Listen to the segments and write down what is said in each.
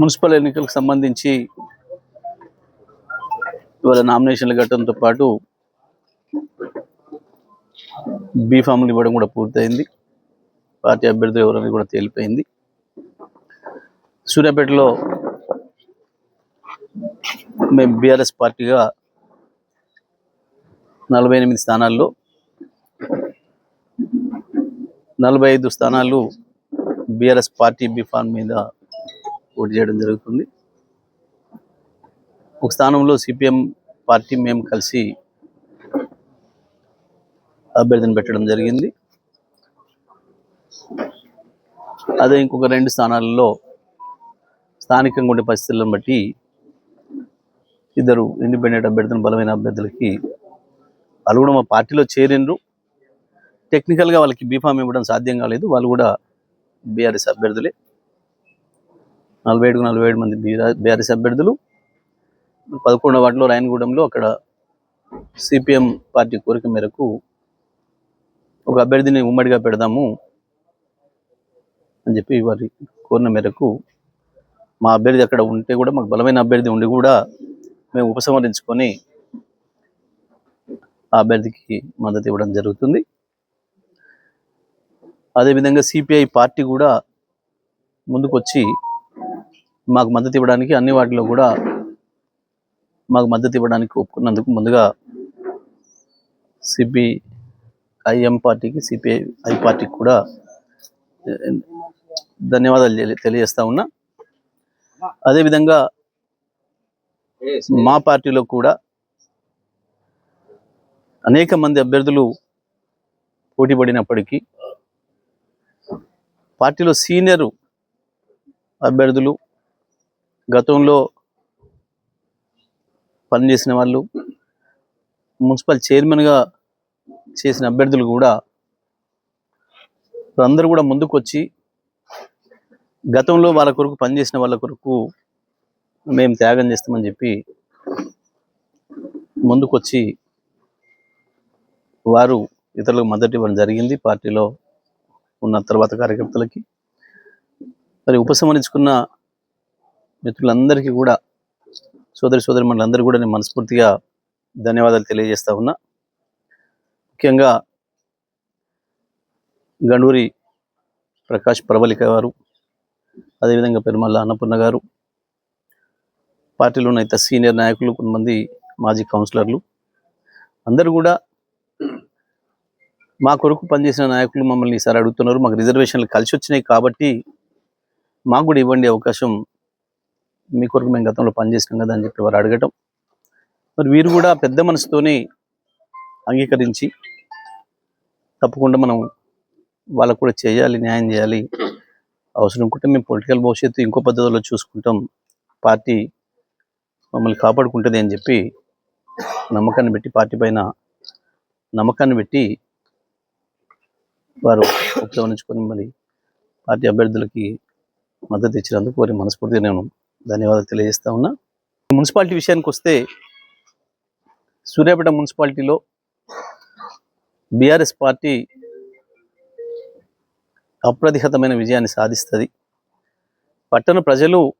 Municipal ఎన్నికలకు సంబంధించి ఇవాళ నామినేషన్లు కట్టడంతో పాటు బీఫామ్లు ఇవ్వడం కూడా పూర్తయింది. పార్టీ అభ్యర్థులు ఎవరని కూడా తేలిపోయింది. సూర్యాపేటలో మేము బీఆర్ఎస్ పార్టీగా నలభై ఎనిమిది స్థానాల్లో నలభై ఐదు స్థానాలు బీఆర్ఎస్ పార్టీ బీఫాన్ మీద పోటీ చేయడం జరుగుతుంది. ఒక స్థానంలో సిపిఎం పార్టీ మేము కలిసి అభ్యర్థిని పెట్టడం జరిగింది. అదే ఇంకొక రెండు స్థానాలలో స్థానికంగా ఉండే పరిస్థితులను బట్టి ఇద్దరు ఇండిపెండెంట్ అభ్యర్థులు బలమైన అభ్యర్థులకి వాళ్ళు కూడా మా పార్టీలో చేరిండ్రు. టెక్నికల్గా వాళ్ళకి బీఫామ్ ఇవ్వడం సాధ్యం కాలేదు. వాళ్ళు కూడా బీఆర్ఎస్ అభ్యర్థులే. నలభై ఏడుకు నలభై ఏడు మంది బీఆర్ఎస్ అభ్యర్థులు పదకొండవ వాటిలో రాయనగూడెంలో అక్కడ సిపిఎం పార్టీ కోరిక మేరకు ఒక అభ్యర్థిని ఉమ్మడిగా పెడదాము అని చెప్పి వారి కోరిన మేరకు మా అభ్యర్థి అక్కడ ఉంటే కూడా మాకు బలమైన అభ్యర్థి ఉండి కూడా మేము ఉపసంహరించుకొని ఆ అభ్యర్థికి మద్దతు ఇవ్వడం జరుగుతుంది. అదేవిధంగా సిపిఐ పార్టీ కూడా ముందుకొచ్చి మాకు మద్దతు ఇవ్వడానికి అన్ని వాటిలో కూడా మాకు మద్దతు ఇవ్వడానికి ఒప్పుకున్నందుకు ముందుగా సిపిఐఎం పార్టీకి సిపిఐ ఐ పార్టీకి కూడా ధన్యవాదాలు తెలి- తెలియజేస్తా ఉన్నా. అదేవిధంగా మా పార్టీలో కూడా అనేక మంది అభ్యర్థులు పోటీ పడినప్పటికీ పార్టీలో సీనియర్ అభ్యర్థులు గతంలో పనిచేసిన వాళ్ళు మున్సిపల్ చైర్మన్గా చేసిన అభ్యర్థులు కూడా అందరూ కూడా ముందుకు వచ్చి గతంలో వాళ్ళ కొరకు పనిచేసిన వాళ్ళ కొరకు మేము త్యాగం చేస్తామని చెప్పి ముందుకొచ్చి వారు ఇతరులకు మద్దతు ఇవ్వడం జరిగింది పార్టీలో ఉన్న తర్వాత కార్యకర్తలకి. మరి ఉపసంహరించుకున్న మిత్రులందరికీ కూడా సోదరి సోదరి మండలందరూ కూడా నేను మనస్ఫూర్తిగా ధన్యవాదాలు తెలియజేస్తా ఉన్నా. ముఖ్యంగా గండూరి ప్రకాష్ ప్రబలిక గారు అదేవిధంగా పెరుమల్ల అన్నపూర్ణ గారు పార్టీలో ఉన్న ఇతర సీనియర్ నాయకులు కొంతమంది మాజీ కౌన్సిలర్లు అందరూ కూడా మా కొరకు పనిచేసిన నాయకులు మమ్మల్ని ఈసారి అడుగుతున్నారు. మాకు రిజర్వేషన్లు కలిసి వచ్చినాయి కాబట్టి మాకు కూడా ఇవ్వండి అవకాశం మీ కొరకు మేము గతంలో పనిచేసినాం కదా అని చెప్పి వారు అడగటం. మరి వీరు కూడా పెద్ద మనసుతోనే అంగీకరించి తప్పకుండా మనం వాళ్ళకు కూడా చేయాలి న్యాయం చేయాలి. అవసరం ఉంటే మేము పొలిటికల్ భవిష్యత్తు ఇంకో పద్ధతిలో చూసుకుంటాం. పార్టీ మమ్మల్ని కాపాడుకుంటుంది అని చెప్పి నమ్మకాన్ని పెట్టి పార్టీ పైన నమ్మకాన్ని పెట్టి వారు ఉపయోగించుకొని మరి పార్టీ అభ్యర్థులకి మద్దతు ఇచ్చినందుకు వారి మనస్ఫూర్తిగా నేను ధన్యవాదాలు తెలియజేస్తా ఉన్నా. మున్సిపాలిటీ విషయానికి వస్తే సూర్యాపేట మున్సిపాలిటీలో బీఆర్ఎస్ పార్టీ అప్రతిహతమైన విజయాన్ని సాధిస్తుంది. పట్టణ ప్రజలు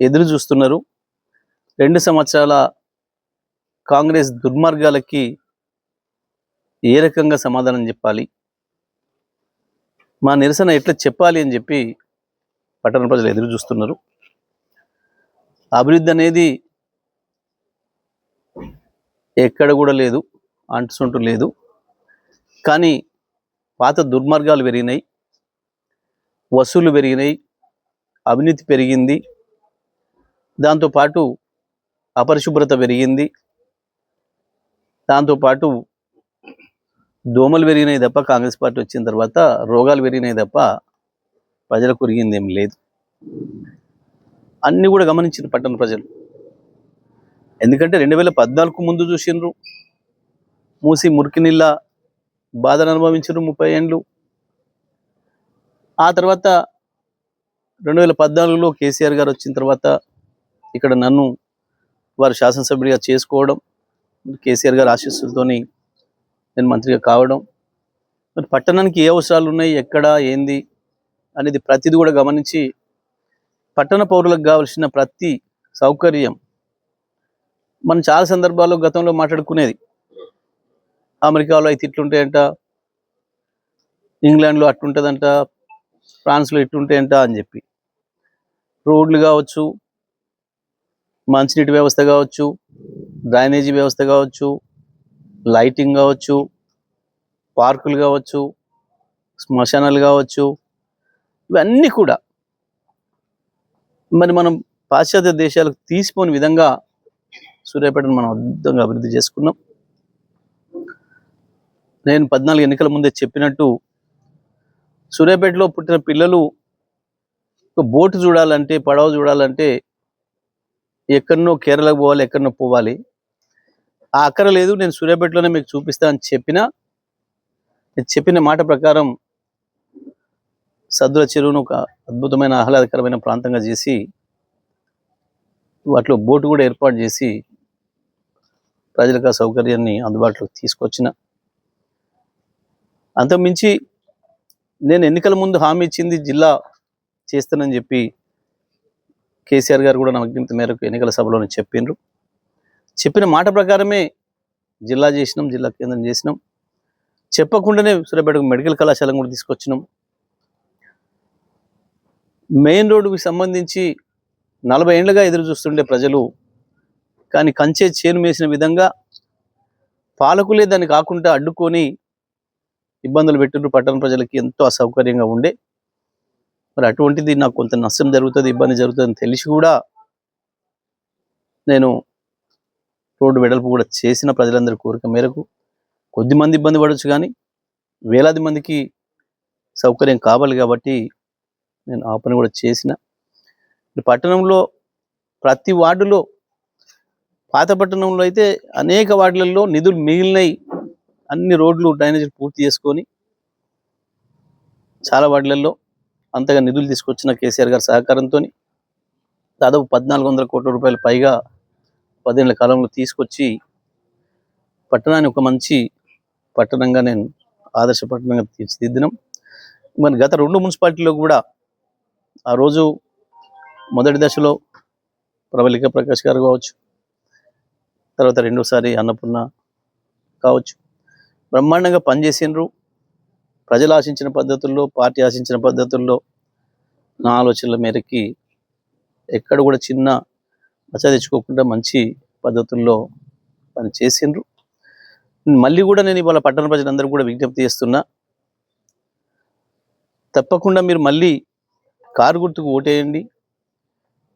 ఎదురు చూస్తున్నారు. రెండు సంవత్సరాల కాంగ్రెస్ దుర్మార్గాలకి ఏ రకంగా సమాధానం చెప్పాలి? మా నిరసన ఎట్లా చెప్పాలి అని చెప్పి పట్టణ ప్రజలు ఎదురు చూస్తున్నారు. అభివృద్ధి అనేది ఎక్కడ కూడా లేదు అంటుసొంటు లేదు. కానీ పాత దుర్మార్గాలు పెరిగినాయి వసూలు పెరిగినాయి అవినీతి పెరిగింది. దాంతోపాటు అపరిశుభ్రత పెరిగింది. దాంతోపాటు దోమలు పెరిగినాయి తప్ప కాంగ్రెస్ పార్టీ వచ్చిన తర్వాత రోగాలు పెరిగినాయి తప్ప ప్రజలకు ఒరిగింది ఏం లేదు. అన్నీ కూడా గమనించిన పట్టణ ప్రజలు. ఎందుకంటే రెండు వేల పద్నాలుగు ముందు చూసిండ్రు. మూసి మురికి నీళ్ళ బాధను అనుభవించారు ముప్పై ఏండ్లు. ఆ తర్వాత రెండు వేల పద్నాలుగులో కేసీఆర్ గారు వచ్చిన తర్వాత ఇక్కడ నన్ను వారు శాసనసభ్యుడిగా చేసుకోవడం కేసీఆర్ గారు ఆశీస్సులతోని నేను మంత్రిగా కావడం. మరి పట్టణానికి ఏ అవసరాలు ఉన్నాయి ఎక్కడ ఏంది? అనేది ప్రతిది కూడా గమనించి పట్టణ పౌరులకు కావలసిన ప్రతి సౌకర్యం మనం చాలా సందర్భాల్లో గతంలో మాట్లాడుకునేది. అమెరికాలో అయితే ఇట్లుంటాయంట ఇంగ్లాండ్లో అట్లుంటుందంట ఫ్రాన్స్లో ఇట్లుంటాయంట అని చెప్పి. రోడ్లు కావచ్చు మంచినీటి వ్యవస్థ కావచ్చు డ్రైనేజీ వ్యవస్థ కావచ్చు లైటింగ్ కావచ్చు పార్కులు కావచ్చు శ్మశానాలు కావచ్చు ఇవన్నీ కూడా మరి మనం పాశ్చాత్య దేశాలకు తీసిపోని విధంగా సూర్యాపేటను మనం అద్భుతంగా అభివృద్ధి చేసుకున్నాం. నేను పద్నాలుగు ఎన్నికల ముందే చెప్పినట్టు సూర్యాపేటలో పుట్టిన పిల్లలు ఒక బోటు చూడాలంటే పడవ చూడాలంటే ఎక్కడనో కేరళకు పోవాలి ఎక్కడనో పోవాలి. ఆ అక్కర లేదు నేను సూర్యాపేటలోనే మీకు చూపిస్తా అని చెప్పిన చెప్పిన మాట ప్రకారం సద్దుల చెరువును ఒక అద్భుతమైన ఆహ్లాదకరమైన ప్రాంతంగా చేసి వాటిలో బోటు కూడా ఏర్పాటు చేసి ప్రజలకు ఆ సౌకర్యాన్ని అందుబాటులోకి తీసుకొచ్చిన. అంతకుమించి నేను ఎన్నికల ముందు హామీ ఇచ్చింది జిల్లా చేస్తానని చెప్పి కేసీఆర్ గారు కూడా నా విజ్ఞప్తి మేరకు ఎన్నికల సభలోనే చెప్పిండ్రు చెప్పిన మాట ప్రకారమే జిల్లా చేసినాం జిల్లా కేంద్రం చేసినాం. చెప్పకుండానే సూర్యాపేటకు మెడికల్ కళాశాలను కూడా తీసుకొచ్చినాం. మెయిన్ రోడ్డుకి సంబంధించి నలభై ఏళ్ళుగా ఎదురు చూస్తుండే ప్రజలు. కానీ కంచే చేను వేసిన విధంగా పాలకులే దాన్ని కాకుండా అడ్డుకొని ఇబ్బందులు పెట్టిండ్రు. పట్టణ ప్రజలకి ఎంతో అసౌకర్యంగా ఉండే. మరి అటువంటిది నాకు కొంత నష్టం జరుగుతుంది ఇబ్బంది జరుగుతుందని తెలిసి కూడా నేను రోడ్డు వెడల్పు కూడా చేసిన ప్రజలందరి కోరిక మేరకు కొద్ది మంది ఇబ్బంది పడవచ్చు కానీ వేలాది మందికి సౌకర్యం కావాలి కాబట్టి నేను ఆ పని కూడా చేసిన. పట్టణంలో ప్రతి వార్డులో పాత పట్టణంలో అయితే అనేక వార్డులలో నిధులు మిగిలినవి అన్ని రోడ్లు డ్రైనేజీలు పూర్తి చేసుకొని చాలా వార్డులలో అంతగా నిధులు తీసుకొచ్చిన కేసీఆర్ గారి సహకారంతో దాదాపు పద్నాలుగు వందల కోట్ల రూపాయలు పైగా పదేళ్ళ కాలంలో తీసుకొచ్చి పట్టణాన్ని ఒక మంచి పట్టణంగా నేను ఆదర్శ పట్టణంగా తీర్చిదిద్దినాం. మరి గత రెండు మున్సిపాలిటీలో కూడా ఆ రోజు మొదటి దశలో ప్రబలిక ప్రకాష్ గారు కావచ్చు తర్వాత రెండోసారి అన్నపూర్ణ కావచ్చు. బ్రహ్మాండంగా పనిచేసిండ్రు. ప్రజలు ఆశించిన పద్ధతుల్లో పార్టీ ఆశించిన పద్ధతుల్లో నా ఆలోచనల మేరకి ఎక్కడ కూడా చిన్న మచ్చ తెచ్చుకోకుండా మంచి పద్ధతుల్లో పని చేసిండ్రు మళ్ళీ కూడా నేను ఇవాళ పట్టణ ప్రజలందరూ కూడా విజ్ఞప్తి చేస్తున్నా తప్పకుండా మీరు మళ్ళీ కారు గుర్తుకు ఓటేయండి.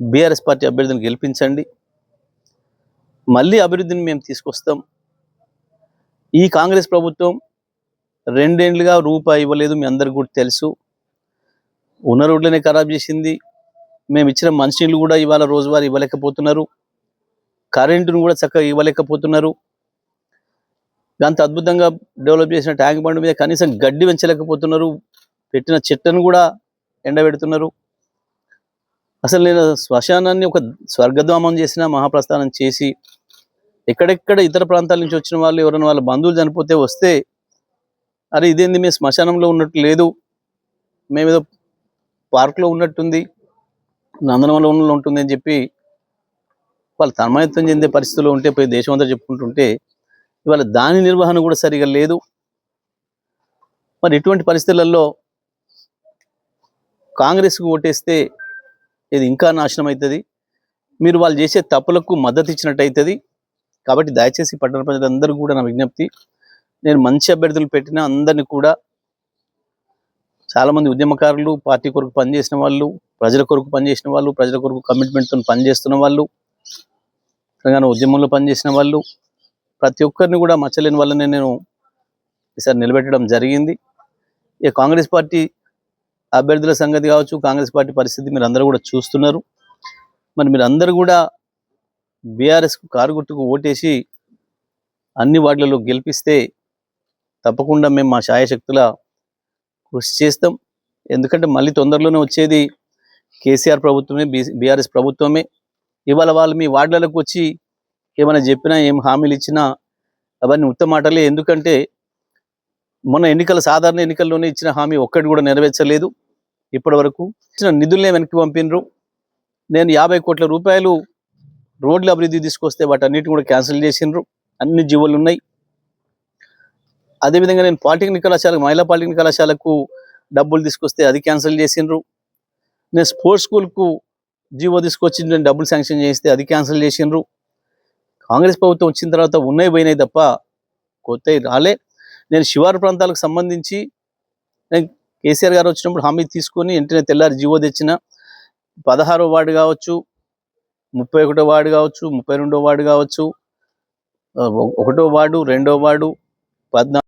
బీఆర్ఎస్ పార్టీ అభ్యర్థిని గెలిపించండి. మళ్ళీ అభివృద్ధిని మేము తీసుకొస్తాం. ఈ కాంగ్రెస్ ప్రభుత్వం రెండేండ్లుగా రూపాయి ఇవ్వలేదు మీ అందరికి కూడా తెలుసు. ఉన్న రోడ్లనే ఖరాబ్ చేసింది. మేము ఇచ్చిన మంచినీళ్ళు కూడా ఇవాళ రోజువారీ ఇవ్వలేకపోతున్నారు. కరెంటును కూడా చక్కగా ఇవ్వలేకపోతున్నారు. అంత అద్భుతంగా డెవలప్ చేసిన ట్యాంక్ బండ్ మీద కనీసం గడ్డి పెంచలేకపోతున్నారు. పెట్టిన చెట్లను కూడా ఎండబెడుతున్నారు. అసలు నేను శ్మశానాన్ని ఒక స్వర్గధామం చేసిన మహాప్రస్థానం చేసి ఎక్కడెక్కడ ఇతర ప్రాంతాల నుంచి వచ్చిన వాళ్ళు ఎవరైనా వాళ్ళ బంధువులు చనిపోతే వస్తే అరే ఇదేంది మేము శ్మశానంలో ఉన్నట్టు లేదు. మేము ఏదో పార్క్లో ఉన్నట్టుంది నందనవనంలో ఉంటుంది అని చెప్పి వాళ్ళు తన్మయత్వం చెందే పరిస్థితుల్లో ఉంటే పోయి దేశం అంతా చెప్పుకుంటుంటే ఇవాళ దాని నిర్వహణ కూడా సరిగా లేదు. మరి ఇటువంటి పరిస్థితులలో కాంగ్రెస్కు ఓటేస్తే ఇది ఇంకా నాశనం అవుతుంది మీరు వాళ్ళు చేసే తప్పులకు మద్దతు ఇచ్చినట్టు అవుతుంది కాబట్టి దయచేసి పట్టణ ప్రజలందరూ కూడా నా విజ్ఞప్తి నేను మంచి అభ్యర్థులు పెట్టిన అందరినీ కూడా చాలామంది ఉద్యమకారులు పార్టీ కొరకు పనిచేసిన వాళ్ళు ప్రజల కొరకు పనిచేసిన వాళ్ళు ప్రజల కొరకు కమిట్మెంట్తో పనిచేస్తున్న వాళ్ళు తెలంగాణ ఉద్యమంలో పనిచేసిన వాళ్ళు ప్రతి ఒక్కరిని కూడా మచ్చలేని వాళ్ళని నేను ఈసారి నిలబెట్టడం జరిగింది. ఇక కాంగ్రెస్ పార్టీ అభ్యర్థుల సంగతి కావచ్చు కాంగ్రెస్ పార్టీ పరిస్థితి మీరు అందరూ కూడా చూస్తున్నారు. మరి మీరు అందరూ కూడా బీఆర్ఎస్కు కారు గుర్తుకు ఓటేసి అన్ని వార్డులలో గెలిపిస్తే తప్పకుండా మేము మా శాయశక్తుల కృషి చేస్తాం. ఎందుకంటే మళ్ళీ తొందరలోనే వచ్చేది కేసీఆర్ ప్రభుత్వమే బీఆర్ఎస్ ప్రభుత్వమే. ఇవాళ వాళ్ళు మీ వార్డులకు వచ్చి ఏమైనా చెప్పినా ఏం హామీలు ఇచ్చినా అవన్నీ ఉత్తమ మాటలే. ఎందుకంటే మొన్న ఎన్నికల సాధారణ ఎన్నికల్లోనే ఇచ్చిన హామీ ఒక్కటి కూడా నెరవేర్చలేదు. ఇప్పటి వరకు ఇచ్చిన నిధులనే వెనక్కి పంపినరు. నేను యాభై కోట్ల రూపాయలు రోడ్ల అభివృద్ధి తీసుకొస్తే వాటన్నిటిని కూడా క్యాన్సిల్ చేసిండ్రు. అన్ని జీవోలు ఉన్నాయి. అదేవిధంగా నేను పాలిటెక్నిక్ కళాశాలకు మహిళా పాలిటెక్నిక్ కళాశాలకు డబ్బులు తీసుకొస్తే అది క్యాన్సిల్ చేసిండ్రు. నేను స్పోర్ట్స్ స్కూల్కు జీవో తీసుకొచ్చి నేను డబ్బులు శాంక్షన్ చేస్తే అది క్యాన్సిల్ చేసిండ్రు. కాంగ్రెస్ ప్రభుత్వం వచ్చిన తర్వాత ఉన్నాయి పోయినాయి తప్ప కొత్తవి రాలే. నేను శివారు ప్రాంతాలకు సంబంధించి నేను కేసీఆర్ గారు వచ్చినప్పుడు హామీ తీసుకొని వెంటనే తెల్లారి జీవో తెచ్చిన పదహారో వార్డు కావచ్చు ముప్పై ఒకటో వార్డు కావచ్చు ముప్పై రెండో వార్డు కావచ్చు ఒకటో వార్డు రెండో వార్డు పద్నా